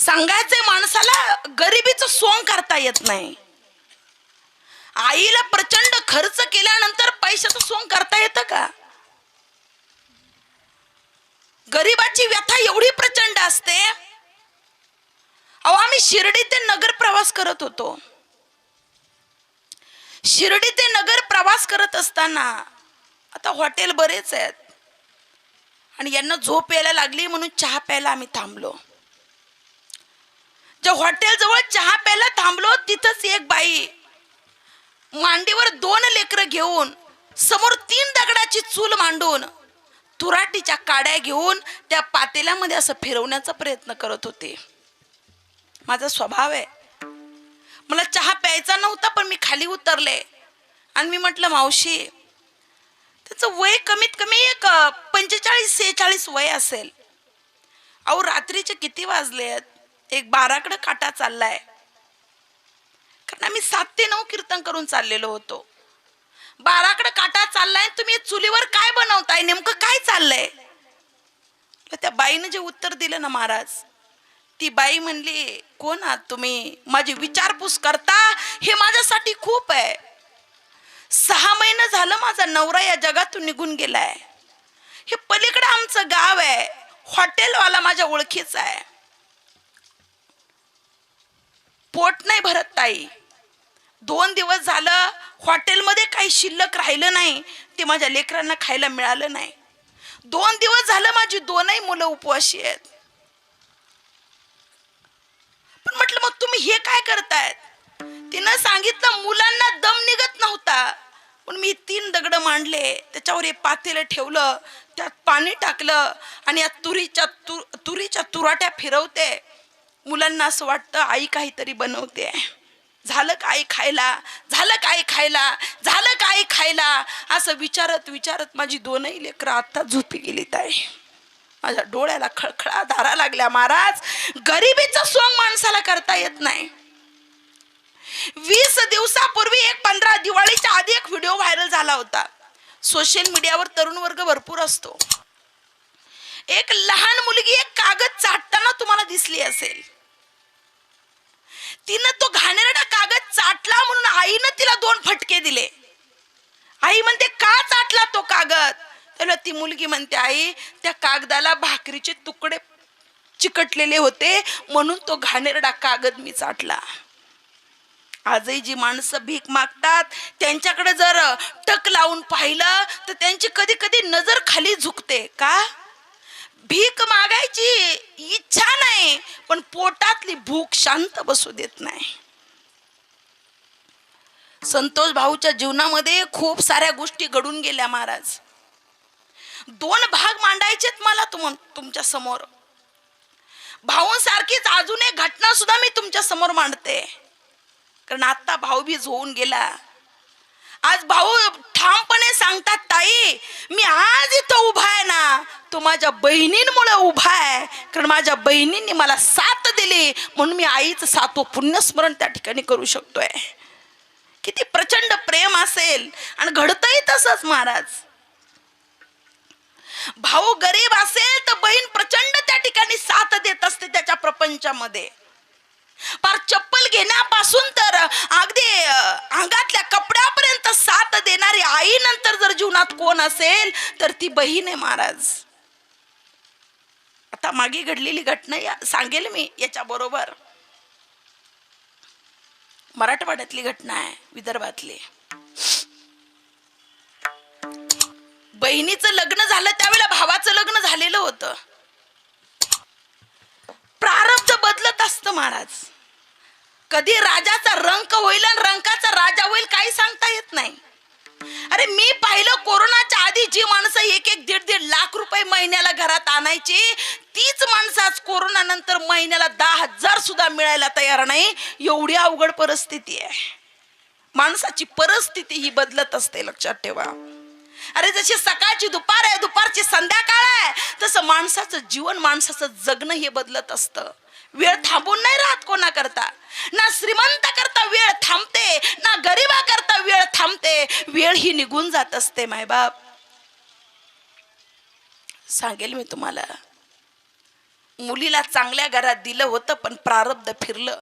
सांगायचंय माणसाला गरिबीचं सोंग करता येत नाही. आईला प्रचंड खर्च केल्यानंतर पैशाचं सोंग करता येतं का? गरिबाची व्यथा एवढी प्रचंड असते. अहो आम्ही शिर्डी ते नगर प्रवास करत होतो. शिर्डी ते नगर प्रवास करत असताना आता हॉटेल बरेच आहेत. आणि यांना झोप यायला लागली म्हणून चहा प्यायला आम्ही थांबलो. जे हॉटेल जवळ चहा प्यायला थांबलो तिथंच एक बाई मांडीवर दोन लेकरं घेऊन समोर तीन दगडाची चूल मांडून तुराटीच्या काड्या घेऊन त्या पातेल्यामध्ये असं फिरवण्याचा प्रयत्न करत होते. माझा स्वभाव आहे. मला चहा प्यायचा नव्हता पण मी खाली उतरले. आणि मी म्हटलं मावशी त्याचं वय कमीत कमी एक पंचेचाळीस सेहेचाळीस वय असेल. अहो रात्रीचे किती वाजले आहेत एक बाराकडे काटा चाललाय. कारण आम्ही सात ते नऊ कीर्तन करून चाललेलो होतो. बाराकडे काटा चाललाय तुम्ही चुलीवर काय बनवताय? नेमकं काय चाललंय? त्या बाईनं जे उत्तर दिलं ना महाराज ती बाई म्हणली कोण आहात तुम्ही? माझी विचारपूस करता? हे माझ्यासाठी खूप आहे. सहा महिने झालं माझा नवरा या जगातून निघून गेलाय. हे पलीकडे आमचं गाव आहे. हॉटेलवाला माझ्या ओळखीचा आहे. पोट नाही भरत ताई. दोन दिवस झालं हॉटेलमध्ये काही शिल्लक राहिलं नाही. ते माझ्या लेकरांना खायला मिळालं नाही. दोन दिवस झालं माझी दोनही मुलं उपवाशी आहेत. पण म्हटलं मग तुम्ही हे काय करतायत? तिनं सांगितलं मुलांना दम निघत नव्हता. पण मी तीन दगड मांडले. त्याच्यावर हे पातेलं ठेवलं. त्यात पाणी टाकलं. आणि या तुरीच्या तु तुरीच्या तुराट्या फिरवते. मुलांना असं वाटतं आई काहीतरी बनवते. झालं काय खायला? झालं काय खायला? झालं काय खायला? असं विचारत विचारत माझी दोनही लेकरं आत्ता झोपी गेली ताई. माझ्या डोळ्याला खळखळा धारा लागल्या महाराज गरिबीचं सोंग माणसाला करता येत नाही. वीस दिवसापूर्वी एक पंधरा दिवाळीच्या आधी एक व्हिडिओ व्हायरल झाला होता. सोशल मीडियावर तरुण वर्ग भरपूर असतो. एक लहान मुलगी एक कागद चाटताना तुम्हाला दिसली असेल. तिनं तो घाणेरडा कागद चाटला म्हणून आईनं तिला दोन फटके दिले. आई म्हणते का चाटला तो कागद? त्याला ती मुलगी म्हणते आई त्या कागदाला भाकरीचे तुकडे चिकटलेले होते म्हणून तो घाणेरडा कागद मी चाटला. आजही जी माणसं भीक मागतात त्यांच्याकडे जर टक लावून पाहिलं तर त्यांची कधी कधी नजर खाली झुकते का? भीक मागायची इच्छा नाही पण एखादी भूक शांत बसू देत नाही. संतोष भाऊच्या जीवनामध्ये खूप साऱ्या गोष्टी घडून गेल्या महाराज. दोन भाग मांडायचेत मला तुम तुमच्यासमोर. भाऊंसारखीच अजून एक घटना सुद्धा मी तुमच्यासमोर मांडते. कारण आता भाऊबीज होऊन गेला. आज भाऊ ठामपणे सांगतात ताई मी आज इथं उभा आहे ना तो माझ्या बहिणींमुळे उभा आहे. कारण माझ्या बहिणींनी मला साथ दिली म्हणून मी आईचं सातो पुण्यस्मरण त्या ठिकाणी करू शकतोय. किती प्रचंड प्रेम असेल. आणि घडतही तसंच महाराज. भाऊ गरीब असेल तर बहीण प्रचंड त्या ठिकाणी साथ देत असते त्याच्या प्रपंचामध्ये. पार चप्पल घेण्यापासून तर अगदी अंगातल्या कपड्यापर्यंत साथ देणारी आई नंतर जर जीवनात कोण असेल तर ती बहीण आहे महाराज. आता मागे घडलेली घटना या- सांगेल मी याच्याबरोबर. मराठवाड्यातली घटना आहे विदर्भातली. बहिणीचं लग्न झालं त्यावेळेला भावाचं लग्न झालेलं होतं. प्रारब्ध बदलत असतं महाराज. कधी राजाचा रंक होईल आणि रंकाचा राजा होईल काही सांगता येत नाही. अरे मी पाहिलं कोरोनाच्या आधी जी माणसं एक एक दीड दीड लाख रुपये महिन्याला घरात आणायची तीच माणसं आज कोरोना नंतर महिन्याला दहा हजार सुद्धा मिळायला तयार नाही. एवढी अवघड परिस्थिती आहे. माणसाची परिस्थिती ही बदलत असते लक्षात ठेवा. अरे जशी सकाळची दुपार आहे दुपारची संध्याकाळ आहे तसं माणसाचं जीवन माणसाचं जगणं हे बदलत असतं. वेळ थांबून नाही राहत कोणा करता ना श्रीमंत करता वेळ थांबते ना गरीबा करता वेळ थांबते. वेळ ही निघून जात असते मायबाप सांगेल मी तुम्हाला. मुलीला चांगल्या घरात दिलं होतं पण प्रारब्ध फिरलं.